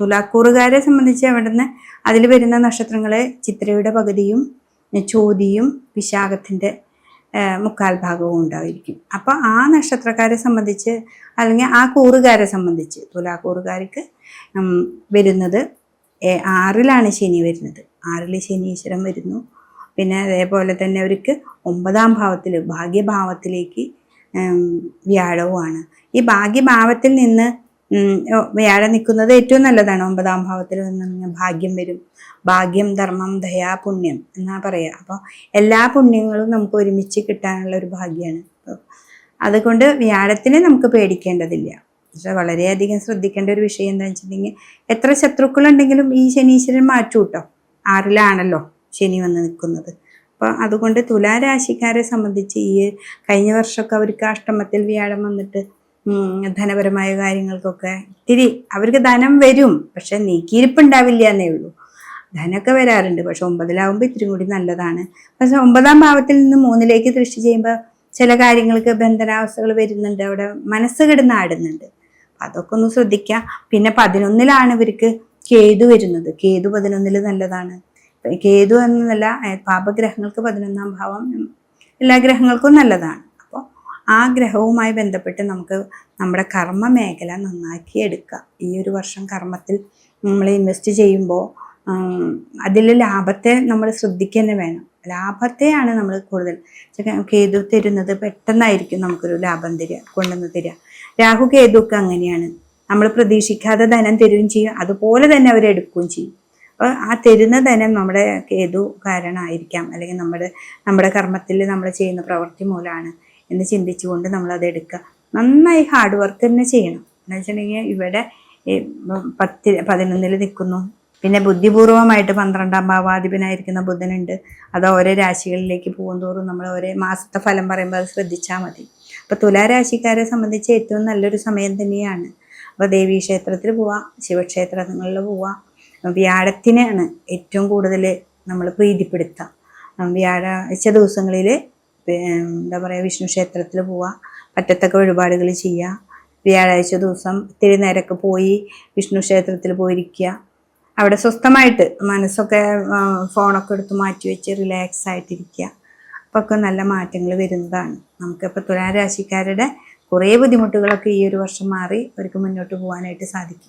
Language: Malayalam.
തുലാക്കൂറുകാരെ സംബന്ധിച്ച് അവിടുന്ന് അതിൽ വരുന്ന നക്ഷത്രങ്ങളെ ചിത്രയുടെ പകുതിയും ചോതിയും വിശാഖത്തിന്റെ മുക്കാൽ ഭാഗവും ഉണ്ടായിരിക്കും. അപ്പോൾ ആ നക്ഷത്രക്കാരെ സംബന്ധിച്ച് അല്ലെങ്കിൽ ആ കൂറുകാരെ സംബന്ധിച്ച് തുലാക്കൂറുകാർക്ക് വരുന്നത് ആറിലാണ് ശനി വരുന്നത്. ആറിൽ ശനീശ്വരൻ വരുന്നു. പിന്നെ അതേപോലെ തന്നെ അവർക്ക് ഒമ്പതാം ഭാവത്തിൽ ഭാഗ്യഭാവത്തിലേക്ക് വ്യാഴവുമാണ്. ഈ ഭാഗ്യഭാവത്തിൽ നിന്ന് വ്യാഴം നിൽക്കുന്നത് ഏറ്റവും നല്ലതാണ് ഒമ്പതാം ഭാവത്തിൽ നിന്ന് ഭാഗ്യം വരും. ഭാഗ്യം ധർമ്മം ദയാ പുണ്യം എന്നാ പറയുക അപ്പോൾ എല്ലാ പുണ്യങ്ങളും നമുക്ക് ഒരുമിച്ച് കിട്ടാനുള്ള ഒരു ഭാഗ്യമാണ് അതുകൊണ്ട് വ്യാഴത്തിനെ നമുക്ക് പേടിക്കേണ്ടതില്ല. പക്ഷെ വളരെയധികം ശ്രദ്ധിക്കേണ്ട ഒരു വിഷയം എന്താ വെച്ചിട്ടുണ്ടെങ്കിൽ എത്ര ശത്രുക്കളുണ്ടെങ്കിലും ഈ ശനീശ്വരൻ മാറ്റൂ കേട്ടോ ആറിലാണല്ലോ ശനി വന്ന് നിൽക്കുന്നത്. അപ്പോൾ അതുകൊണ്ട് തുലാരാശിക്കാരെ സംബന്ധിച്ച് ഈ കഴിഞ്ഞ വർഷമൊക്കെ അവർക്ക് അഷ്ടമത്തിൽ വ്യാഴം വന്നിട്ട് ധനപരമായ കാര്യങ്ങൾക്കൊക്കെ ഇത്തിരി അവർക്ക് ധനം വരും പക്ഷെ നീക്കിയിരിപ്പുണ്ടാവില്ല എന്നേ ഉള്ളൂ. ധനമൊക്കെ വരാറുണ്ട് പക്ഷെ ഒമ്പതിലാവുമ്പോൾ ഇത്തിരി കൂടി നല്ലതാണ്. പക്ഷെ ഒമ്പതാം ഭാവത്തിൽ നിന്ന് മൂന്നിലേക്ക് ദൃഷ്ടി ചെയ്യുമ്പോൾ ചില കാര്യങ്ങൾക്ക് ബന്ധനാവസ്ഥകൾ വരുന്നുണ്ട് അവിടെ മനസ്സ് കിടന്ന് ആടുന്നുണ്ട്. അതൊക്കെ ഒന്ന് ശ്രദ്ധിക്കുക പിന്നെ പതിനൊന്നിലാണ് ഇവർക്ക് കേതു വരുന്നത്. കേതു പതിനൊന്നിൽ നല്ലതാണ്. കേതു എന്നല്ല പാപഗ്രഹങ്ങൾക്ക് പതിനൊന്നാം ഭാവം എല്ലാ ഗ്രഹങ്ങൾക്കും നല്ലതാണ്. ആ ഗ്രഹവുമായി ബന്ധപ്പെട്ട് നമുക്ക് നമ്മുടെ കർമ്മ മേഖല നന്നാക്കി എടുക്കുക. ഈ ഒരു വർഷം കർമ്മത്തിൽ നമ്മൾ ഇൻവെസ്റ്റ് ചെയ്യുമ്പോൾ അതിൽ ലാഭത്തെ നമ്മൾ ശ്രദ്ധിക്കുക വേണം. ലാഭത്തെയാണ് നമ്മൾ കൂടുതൽ കേതു തരുന്നത് പെട്ടെന്നായിരിക്കും നമുക്കൊരു ലാഭം തരിക കൊണ്ടുവന്ന് തരിക. രാഹു കേതു ഒക്കെ അങ്ങനെയാണ്. നമ്മൾ പ്രതീക്ഷിക്കാതെ ധനം തരുകയും ചെയ്യും. അതുപോലെ തന്നെ അവരെടുക്കുകയും ചെയ്യും. അപ്പോൾ ആ തരുന്ന ധനം നമ്മുടെ കേതു കാരണമായിരിക്കാം. അല്ലെങ്കിൽ നമ്മുടെ നമ്മുടെ കർമ്മത്തിൽ നമ്മൾ ചെയ്യുന്ന പ്രവൃത്തി മൂലമാണ് എന്ന് ചിന്തിച്ചുകൊണ്ട് നമ്മൾ അത് എടുക്കുക. നന്നായി ഹാർഡ് വർക്ക് തന്നെ ചെയ്യണം. എന്ന് വെച്ചിട്ടുണ്ടെങ്കിൽ ഇവിടെ പത്ത് പതിനൊന്നിൽ നിൽക്കുന്നു. പിന്നെ ബുദ്ധിപൂർവമായിട്ട് പന്ത്രണ്ടാം ഭാവാധിപനായിരിക്കുന്ന ബുധനുണ്ട്. അത് ഓരോ രാശികളിലേക്ക് പോകുന്തോറും നമ്മൾ ഓരോ മാസത്തെ ഫലം പറയുമ്പോൾ അത് ശ്രദ്ധിച്ചാൽ മതി. അപ്പോൾ തുലാരാശിക്കാരെ സംബന്ധിച്ച് ഏറ്റവും നല്ലൊരു സമയം തന്നെയാണ്. അപ്പോൾ ദേവീ ക്ഷേത്രത്തിൽ പോവാം ശിവക്ഷേത്രങ്ങളിൽ പോവാം. വ്യാഴത്തിനാണ് ഏറ്റവും കൂടുതൽ നമ്മൾ പ്രീതിപ്പെടുത്തുക. വ്യാഴാഴ്ച ദിവസങ്ങളിൽ എന്താ പറയുക വിഷ്ണു ക്ഷേത്രത്തിൽ പോവുക പറ്റത്തക്ക വഴിപാടുകൾ ചെയ്യുക വ്യാഴാഴ്ച ദിവസം ഇത്തിരി നേരമൊക്കെ പോയി വിഷ്ണു ക്ഷേത്രത്തിൽ പോയിരിക്കുക അവിടെ സ്വസ്ഥമായിട്ട് മനസ്സൊക്കെ ഫോണൊക്കെ എടുത്ത് മാറ്റി വെച്ച് റിലാക്സ് ആയിട്ടിരിക്കുക അപ്പോൾ ഒക്കെ നല്ല മാറ്റങ്ങൾ വരുന്നതാണ്. നമുക്കിപ്പോൾ തുലാരാശിക്കാരുടെ കുറേ ബുദ്ധിമുട്ടുകളൊക്കെ ഈ ഒരു വർഷം മാറി അവർക്ക് മുന്നോട്ട് പോകാനായിട്ട് സാധിക്കും.